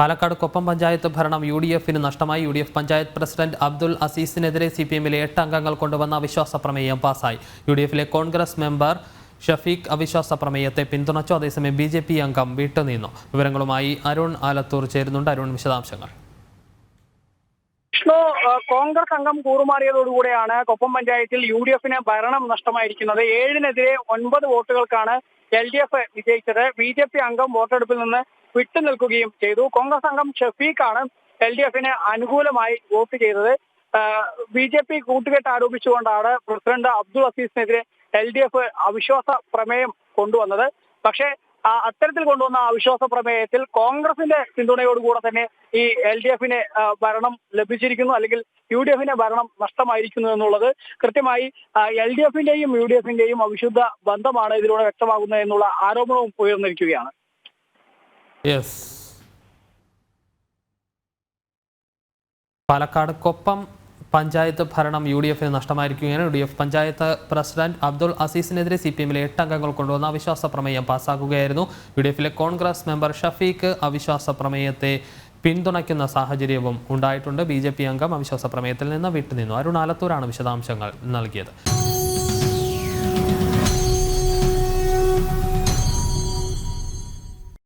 പാലക്കാട് കൊപ്പം പഞ്ചായത്ത് ഭരണം U D എഫിന് നഷ്ടമായി. U D F panchayat president Abdul അസീസിനെതിരെ C P എമ്മിലെ എട്ട് അംഗങ്ങൾ കൊണ്ടുവന്ന അവിശ്വാസ പ്രമേയം പാസായി യു ഡി എഫിലെ കോൺഗ്രസ് മെമ്പർ ഷഫീഖ് അവിശ്വാസ പ്രമേയത്തെ പിന്തുണച്ചു. അതേസമയം ബി ജെ പി അംഗം വിട്ടുനിന്നു. വിവരങ്ങളുമായി അരുൺ ആലത്തൂർ ചേരുന്നുണ്ട്. അരുൺ വിശദാംശങ്ങൾ. വിഷ്ണു കോൺഗ്രസ് അംഗം കൂറുമാറിയതോടുകൂടെയാണ് കൊപ്പം പഞ്ചായത്തിൽ യു ഡി എഫിന് ഭരണം നഷ്ടമായിരിക്കുന്നത്. ഏഴിനെതിരെ ഒൻപത് വോട്ടുകൾക്കാണ് എൽ ഡി എഫ് വിജയിച്ചത്. ബി ജെ പി അംഗം വോട്ടെടുപ്പിൽ നിന്ന് വിട്ടുനിൽക്കുകയും ചെയ്തു. കോൺഗ്രസ് അംഗം ഷഫീഖാണ് എൽ ഡി എഫിന് അനുകൂലമായി വോട്ട് ചെയ്തത്. ബി ജെ പി കൂട്ടുകെട്ട് ആരോപിച്ചുകൊണ്ടാണ് പ്രസിഡന്റ് അബ്ദുൾ അസീസിനെതിരെ എൽ ഡി എഫ് അവിശ്വാസ പ്രമേയം കൊണ്ടുവന്നത്. പക്ഷേ അത്തരത്തിൽ കൊണ്ടുവന്ന അവിശ്വാസ പ്രമേയത്തിൽ കോൺഗ്രസിന്റെ പിന്തുണയോടുകൂടെ തന്നെ ഈ എൽ ഡി എഫിന് ഭരണം ലഭിച്ചിരിക്കുന്നു അല്ലെങ്കിൽ യു ഡി എഫിന് ഭരണം നഷ്ടമായിരിക്കുന്നു എന്നുള്ളത് കൃത്യമായി എൽ ഡി എഫിന്റെയും യു ഡി എഫിന്റെയും അവിശുദ്ധ ബന്ധമാണ് ഇതിലൂടെ വ്യക്തമാകുന്നത് എന്നുള്ള ആരോപണവും ഉയർന്നിരിക്കുകയാണ്. യെസ് പാലക്കാട് കൊപ്പം പഞ്ചായത്ത് ഭരണം യു ഡി എഫിന് നഷ്ടമായിരിക്കുകയാണ്. U D F panchayat president Abdul അസീസിനെതിരെ C P എമ്മിലെ എട്ട് അംഗങ്ങൾ കൊണ്ടുവന്ന അവിശ്വാസ പ്രമേയം പാസ്സാക്കുകയായിരുന്നു യു ഡി എഫിലെ കോൺഗ്രസ് മെമ്പർ ഷഫീഖ് അവിശ്വാസ പ്രമേയത്തെ പിന്തുണയ്ക്കുന്ന സാഹചര്യവും ഉണ്ടായിട്ടുണ്ട്. ബി ജെ പി അംഗം അവിശ്വാസ പ്രമേയത്തിൽ നിന്ന് വിട്ടുനിന്നു. അരുൺ ആലത്തൂരാണ് വിശദാംശങ്ങൾ നൽകിയത്.